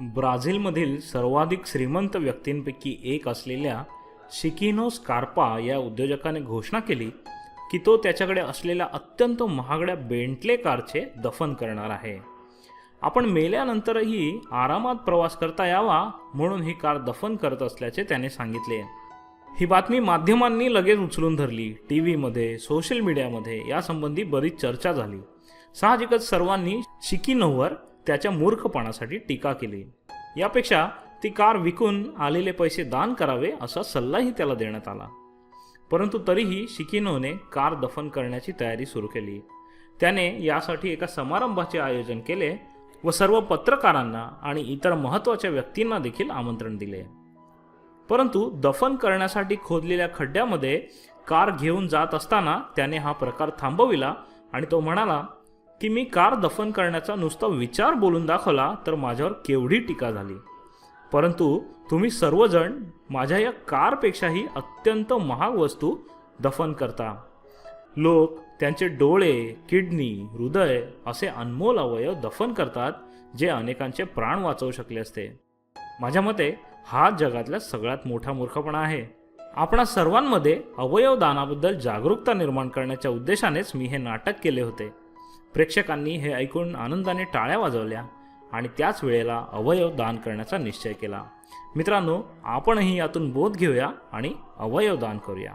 ब्राझीलमधील सर्वाधिक श्रीमंत व्यक्तींपैकी एक असलेल्या शिकिनो स्कार्पा या उद्योजकाने घोषणा केली की तो त्याच्याकडे असलेल्या अत्यंत महागड्या बेंटले कारचे दफन करणार आहे. आपण मेल्यानंतरही आरामात प्रवास करता यावा म्हणून ही कार दफन करत असल्याचे त्याने सांगितले. ही बातमी माध्यमांनी लगेच उचलून धरली. टी व्हीमध्ये सोशल मीडियामध्ये यासंबंधी बरीच चर्चा झाली. साहजिकच सर्वांनी शिकिनोवर त्याच्या मूर्खपणासाठी टीका केली. यापेक्षा ती कार विकून आलेले पैसे दान करावे असा सल्लाही त्याला देण्यात आला. परंतु तरीही शिकिनोने कार दफन करण्याची तयारी सुरू केली. त्याने यासाठी एका समारंभाचे आयोजन केले व सर्व पत्रकारांना आणि इतर महत्त्वाच्या व्यक्तींना देखील आमंत्रण दिले. परंतु दफन करण्यासाठी खोदलेल्या खड्ड्यामध्ये कार घेऊन जात असताना त्याने हा प्रकार थांबविला आणि तो म्हणाला की मी कार दफन करण्याचा नुसता विचार बोलून दाखवला तर माझ्यावर केवढी टीका झाली. परंतु तुम्ही सर्वजण माझ्या या कारपेक्षाही अत्यंत महाग वस्तू दफन करता. लोक त्यांचे डोळे किडनी हृदय असे अनमोल अवयव दफन करतात जे अनेकांचे प्राण वाचवू शकले असते. माझ्या मते हा जगातला सगळ्यात मोठा मूर्खपणा आहे. आपणा सर्वांमध्ये अवयव दानाबद्दल जागरूकता निर्माण करण्याच्या उद्देशानेच मी हे नाटक केले होते. प्रेक्षकांनी हे ऐकून आनंदाने टाळ्या वाजवल्या आणि त्याच वेळेला अवयव दान करण्याचा निश्चय केला. मित्रांनो आपणही यातून बोध घेऊया आणि अवयव दान करूया.